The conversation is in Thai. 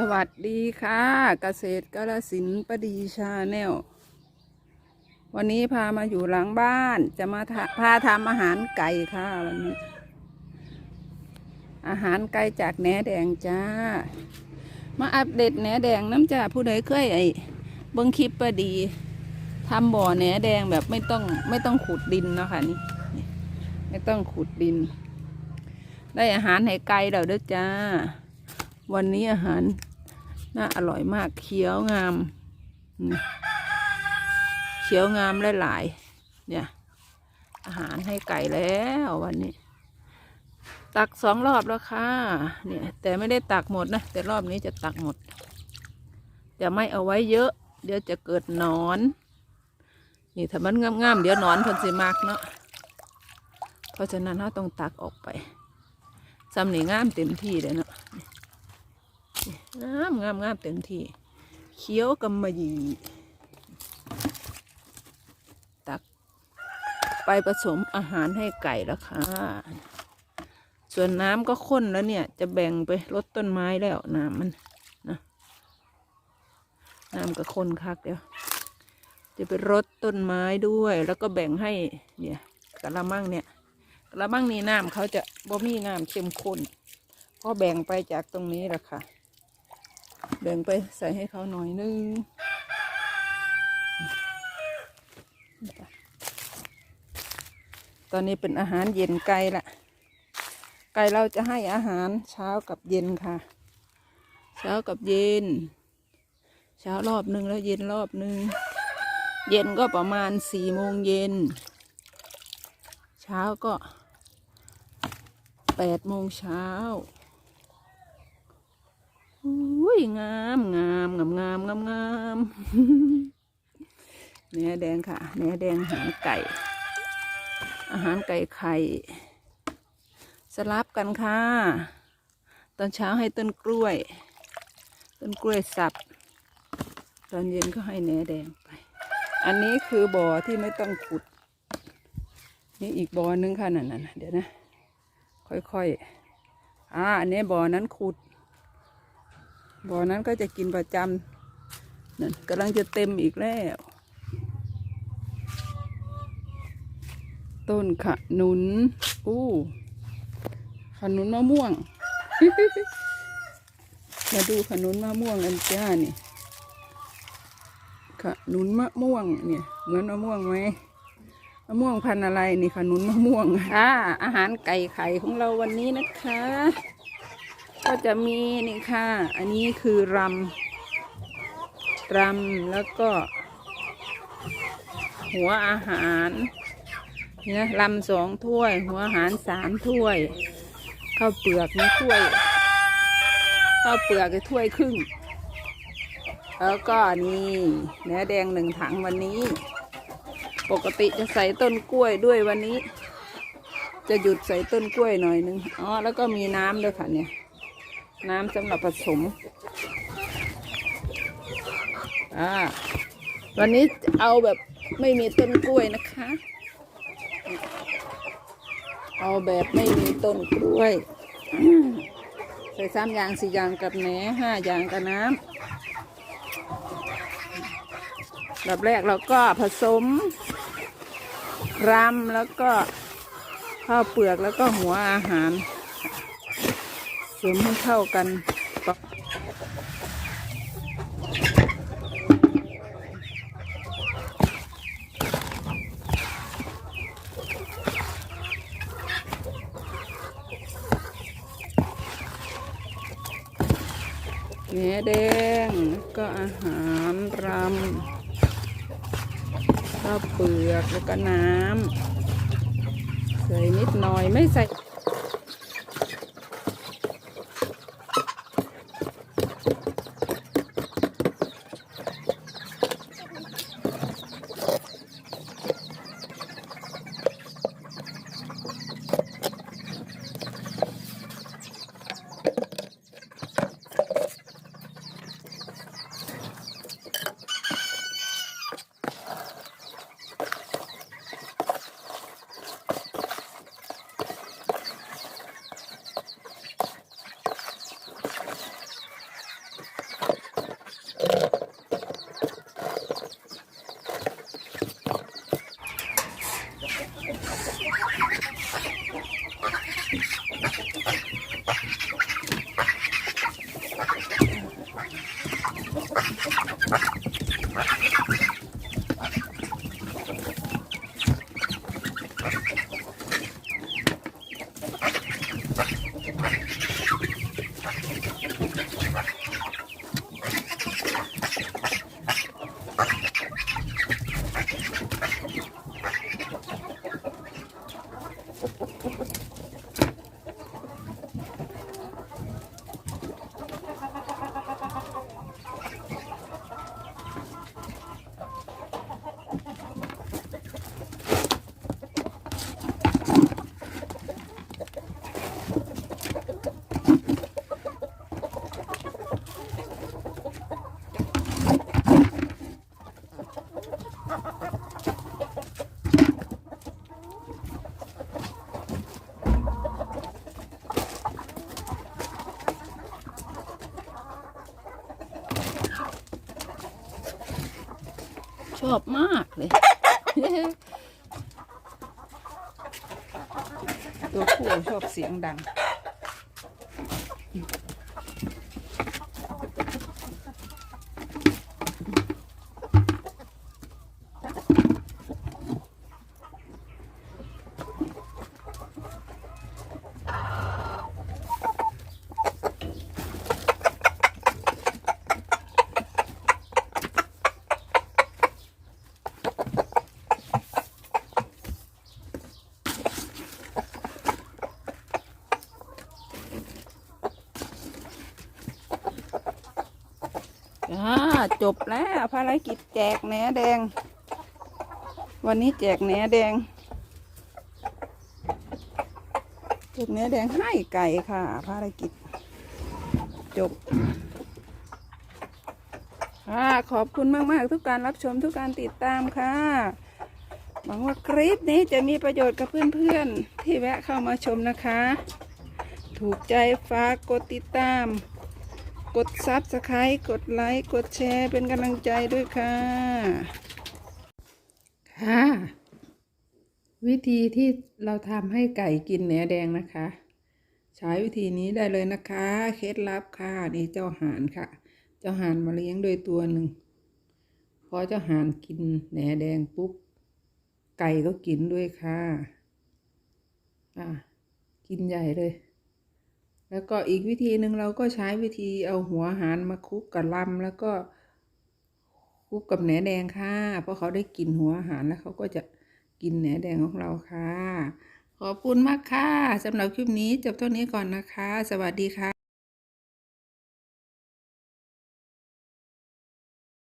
สวัสดีค่ะเกษตรกระสินประดีชาแนลวันนี้พามาอยู่หลังบ้านจะมาพาทำอาหารไก่ค่ะวันนี้ อาหารไก่จากแหนแดงจ้า มาอัปเดตแหนแดงน้ำจ่าผู้ใดเคยไอ้เบิ้งคลิปประดีทำบ่อแหนแดงแบบไม่ต้องไม่ต้องขุดดินนะคะนี่ไม่ต้องขุดดิน ได้อาหารให้ไก่แล้วเด้อจ้า วันนี้อาหาร น่าอร่อยมากเขียวงามนะเขียวงามหลายๆเนี่ย อาหารให้ไก่แล้ววันนี้ ตักสองรอบแล้วค่ะเนี่ย แต่ไม่ได้ตักหมดนะ แต่รอบนี้จะตักหมด จะไม่เอาไว้เยอะ เดี๋ยวจะเกิดนอน นี่ถ้ามันงามๆเดี๋ยวนอนเพิ่นสิมากเนาะเพราะฉะนั้นเราต้องตักออกไปซ้ำนี่งามเต็มที่เลยเนาะ งามงามงามเต็มที่เขียวกำมะหยี่ตักไปผสมอาหารให้ไก่แล้วค่ะ ส่วนน้ำก็ข้นแล้วเนี่ย จะแบ่งไปลดต้นไม้แล้วน้ำมันนะน้ำก็ข้นคักเดียวจะไปรดต้นไม้ด้วย แล้วก็แบ่งให้เนี่ยกะละมังเนี่ยกะละมังนี่น้ำเขาจะบ่มีน้ำเข้มข้นเพราะแบ่งไปจากตรงนี้แหละค่ะ แบ่งไปใส่ให้เขาหน่อยนึงตอนนี้เป็นอาหารเย็นไก่ละไก่เราจะให้อาหารเช้ากับเย็นค่ะ เช้ากับเย็น เช้ารอบหนึ่งแล้วเย็นรอบหนึ่งเย็นก็ประมาณสี่โมงเย็น เช้าก็แปดโมงเช้า อุ้ยงามงามงามงามงามงามเนื้อแดงค่ะ เนื้อแดงหารไก่ อาหารไก่ไข่ สลับกันค่ะ ตอนเช้าให้ต้นกล้วย ต้นกล้วยสับ ตอนเย็นก็ให้เนื้อแดงไป อันนี้คือบ่อที่ไม่ต้องขุด นี่อีกบ่อนึงค่ะนั่นน่ะเดี๋ยวนะ ค่อยๆอ่าอันนี้บ่อนั้นขุด บ่อนั้นก็จะกินประจำนั่นกำลังจะเต็มอีกแล้ว ต้นขนุน อู้ขนุนมะม่วง มาดูขนุนมะม่วงกันจ้านี่ขนุนมะม่วงเนี่ย เหมือนมะม่วงไหมมะม่วงพันธุ์อะไรนี่ขนุนมะม่วงอ่าอาหารไก่ไข่ของเราวันนี้นะคะ ก็จะมีนี่ค่ะ อันนี้คือรำรำแล้วก็ หัวอาหารเนี่ยรำสองถ้วย หัวอาหารสามถ้วยข้าวเปลือกนี่ถ้วยข้าวเปลือกถ้วยครึ่ง แล้วก็นี่เนื้อแดงหนึ่งถังวันนี้ ปกติจะใส่ต้นกล้วยด้วยวันนี้ จะหยุดใส่ต้นกล้วยหน่อยนึงอ๋อแล้วก็มีน้ำด้วยค่ะเนี่ย น้ำสำหรับผสม อ่า วันนี้เอาแบบไม่มีต้นกล้วยนะคะ เอาแบบไม่มีต้นกล้วย ใส่สามอย่างสี่อย่างกับแหนห้าอย่างกับน้ำแบบแรกเราก็ผสมรำแล้วก็ข้าวเปลือกแล้วก็หัวอาหาร เสริมให้เข้ากันเนื้อแดงแล้วก็อาหารรำข้าวเปลือกแล้วก็น้ำใส่นิดหน่อยไม่ใส่ อบมากเลย ตัวผู้ชอบเสียงดัง จ้าจบแล้วภารกิจแจกแหนแดง วันนี้แจกแหนแดงแจกแหนแดงให้ไก่ค่ะ ภารกิจ จบค่ะขอบคุณมาก ๆ ทุกการรับชมทุกการติดตามค่ะ หวังว่าคลิปนี้จะมีประโยชน์กับเพื่อน ๆ ที่แวะเข้ามาชมนะคะ ถูกใจฝากกดติดตาม กดซับสไครต์กดไลค์กดแชร์เป็นกำลังใจด้วยค่ะ ค่ะ วิธีที่เราทำให้ไก่กินเนื้อแดงนะคะ ใช้วิธีนี้ได้เลยนะคะ เคล็ดลับค่ะนี่เจ้าห่านค่ะ เจ้าห่านมาเลี้ยงโดยตัวหนึ่งพอเจ้าห่านกินแหนแดงปุ๊บไก่ก็กินด้วยค่ะ อะ กินใหญ่เลย แล้วก็อีกวิธีหนึ่งเราก็ใช้วิธีเอาหัวหารมาคลุกกับลำแล้วก็คลุกกับแหนแดงค่ะ เพราะเขาได้กลินหัวอาหารแล้วเขาก็จะกินแหนแดงของเราค่ะ ขอบคุณมากค่ะสำหรับคลิปนี้จบเท่านี้ก่อนนะคะ สวัสดีค่ะ